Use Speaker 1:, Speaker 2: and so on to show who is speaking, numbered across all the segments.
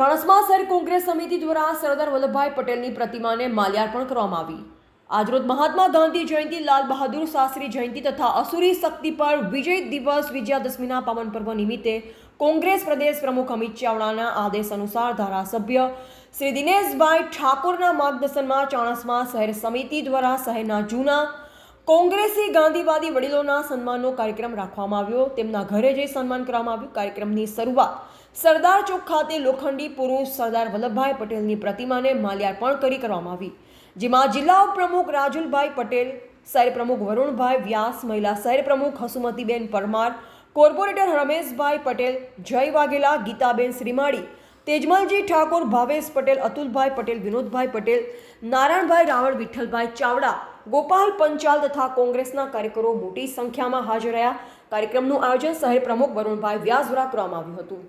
Speaker 1: ચાણસ્મા શહેર કોંગ્રેસ સમિતિ દ્વારા સરદાર વલ્લભભાઈ પટેલની પ્રતિમાને માલ્યાર્પણ કરવામાં આવી. આજરોજ મહાત્મા ગાંધી જયંતિ, લાલ બહાદુર શાસ્ત્રી જયંતિ તથા અસુરી શક્તિ પર વિજય દિવસ વિજયાદશમીના પાવન પર્વ નિમિત્તે કોંગ્રેસ પ્રદેશ પ્રમુખ અમિત ચાવડાના આદેશ અનુસાર ધારાસભ્ય શ્રી દિનેશભાઈ ઠાકોરના માર્ગદર્શનમાં ચાણસમાં શહેર સમિતિ દ્વારા શહેરના જૂના કોંગ્રેસી ગાંધીવાદી વડીલોના સન્માનનો કાર્યક્રમ રાખવામાં આવ્યો. તેમના ઘરે જઈ સન્માન કરવામાં આવ્યું. કાર્યક્રમની શરૂઆત સરદાર ચોક ખાતે લોખંડી પુરુષ સરદાર વલ્લભભાઈ પટેલની પ્રતિમાને માલ્યાર્પણ કરી કરવામાં આવી. જેમાં જિલ્લા પ્રમુખ રાજુલભાઈ પટેલ, શહેર પ્રમુખ વરુણભાઈ વ્યાસ, મહિલા શહેર પ્રમુખ હસુમતીબેન પરમાર, કોર્પોરેટર રમેશભાઈ પટેલ, જય વાઘેલા, ગીતાબેન શ્રીમાળી, તેજમલજી ઠાકોર, ભાવેશ પટેલ, અતુલભાઈ પટેલ, વિનોદભાઈ પટેલ, નારાયણભાઈ રાવળ, વિઠ્ઠલભાઈ ચાવડા ગોપાલ પંચાલ તથા કોંગ્રેસના કાર્યકરો મોટી સંખ્યામાં હાજર રહ્યા. કાર્યક્રમનું આયોજન શહેર પ્રમુખ વરુણભાઈ વ્યાસ દ્વારા કરવામાં આવ્યું હતું.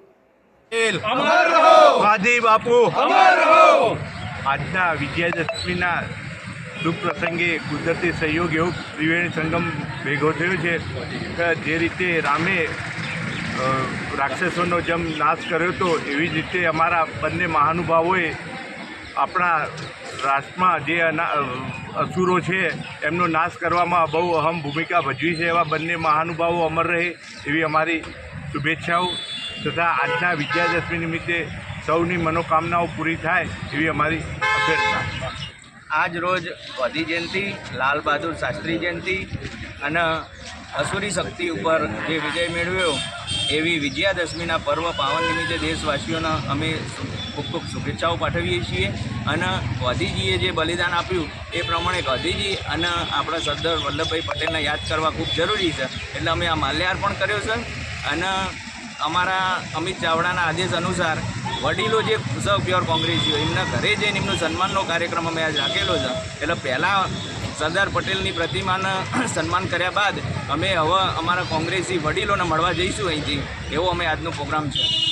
Speaker 2: અમર રહો!
Speaker 3: ગાંધી બાપુ!
Speaker 2: અમર રહો!
Speaker 3: આજના વિજયાદશમીના દુઃખ પ્રસંગે કુદરતી સહયોગ એવું ત્રિવેણી સંગમ ભેગો થયો છે જે રીતે રામે રાક્ષસોનો જેમ નાશ કર્યો હતો એવી જ રીતે અમારા બંને મહાનુભાવોએ આપણા રાષ્ટ્રમાં જે અસુરો છે, એમનો નાશ કરવામાં બહુ અહમ ભૂમિકા ભજવી છે એવા બંને મહાનુભાવો અમર રહે એવી અમારી શુભેચ્છાઓ તથા આજના વિજયાદશમી નિમિત્તે સૌની મનોકામનાઓ પૂરી થાય એવી અમારી અભ્યર્થના.
Speaker 2: આજ રોજ ગાંધી જયંતિ, લાલ બહાદુર શાસ્ત્રી જયંતિ અને અસુરી શક્તિ ઉપર જે વિજય મેળવ્યો એવી વિજયાદશમીના પર્વ પાવન નિમિત્તે દેશવાસીઓને અમે ખૂબ ખૂબ શુભેચ્છાઓ પાઠવીએ છીએ. અને ગાંધીજીએ જે બલિદાન આપ્યું, એ પ્રમાણે ગાંધીજી અને આપણા સરદાર વલ્લભભાઈ પટેલને યાદ કરવા ખૂબ જરૂરી છે. એટલે અમે આ માલ્યાર્પણ કર્યો છે. અને અમારા અમિત ચાવડાના આદેશ અનુસાર વડીલો જે સૌ પ્યોર કોંગ્રેસીઓ, એમના ઘરે જઈને એમનું સન્માનનો કાર્યક્રમ અમે આજ રાખેલો છે. એટલે પહેલાં સરદાર પટેલની પ્રતિમાના સન્માન કર્યા બાદ અમે હવે અમારા કોંગ્રેસી વડીલોને મળવા જઈશું અહીંથી. એવો અમે આજનો પ્રોગ્રામ છે.